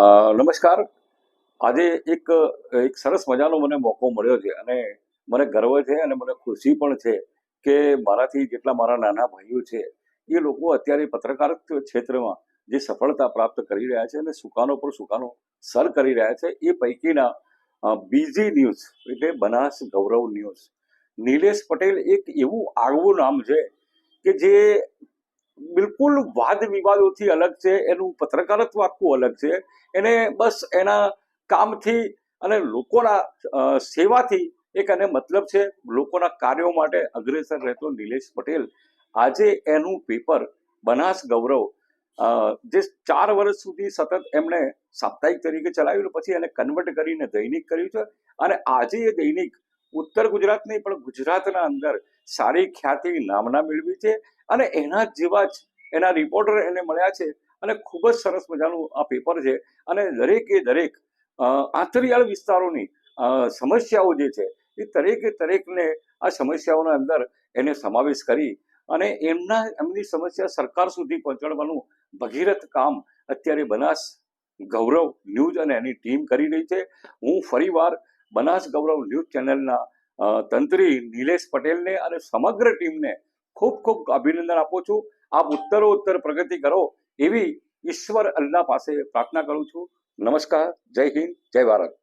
નમસ્કાર. આજે એક એક સરસ મજાનો મને મોકો મળ્યો છે અને મને ગર્વ છે અને મને ખુશી પણ છે કે મારાથી જેટલા મારા નાના ભાઈઓ છે, એ લોકો અત્યારે પત્રકાર ક્ષેત્રમાં જે સફળતા પ્રાપ્ત કરી રહ્યા છે અને સુકાનો પર સુકાનો સર કરી રહ્યા છે, એ પૈકીના બીજી ન્યૂઝ એટલે બનાસ ગૌરવ ન્યૂઝ. નિલેશ પટેલ એક એવું આગવું નામ છે કે જે બિલકુલ વાદ વિવાદોથી અલગ છે, એનું પત્રકારત્વ આખું અલગ છે. એને બસ એના કામથી અને લોકોના સેવાથી એક અને મતલબ છે, લોકોના કાર્યો માટે અગ્રેસર રહેતો નિલેશ પટેલ. આજે એનું પેપર બનાસ ગૌરવ જે ચાર વર્ષ સુધી સતત એમણે સાપ્તાહિક તરીકે ચલાવ્યું પછી એને કન્વર્ટ કરીને દૈનિક કર્યું છે. અને આજે એ દૈનિક ઉત્તર ગુજરાત નહીં પણ ગુજરાતના અંદર સારી ખ્યાતિ, નામના મેળવી છે. અને એના જેવા જ એના રિપોર્ટર એને મળ્યા છે અને ખૂબ જ સરસ મજાનું આ પેપર છે. અને દરેકે દરેક આંતરિયાળ વિસ્તારોની સમસ્યાઓ જે છે, એ દરેકે દરેકને આ સમસ્યાઓના અંદર એને સમાવેશ કરી અને એમના, એમની સમસ્યા સરકાર સુધી પહોંચાડવાનું ભગીરથ કામ અત્યારે બનાસ ગૌરવ ન્યૂઝ અને એની ટીમ કરી રહી છે. હું ફરીવાર બનાસ ગૌરવ ન્યૂઝ ચેનલના તંત્રી નિલેશ પટેલને અને સમગ્ર ટીમને ખૂબ ખૂબ અભિનંદન આપું છું. આપ ઉત્તરોત્તર પ્રગતિ કરો એવી ઈશ્વર અલ્લાહ પાસે પ્રાર્થના કરું છું. નમસ્કાર. જય હિન્દ. જય ભારત.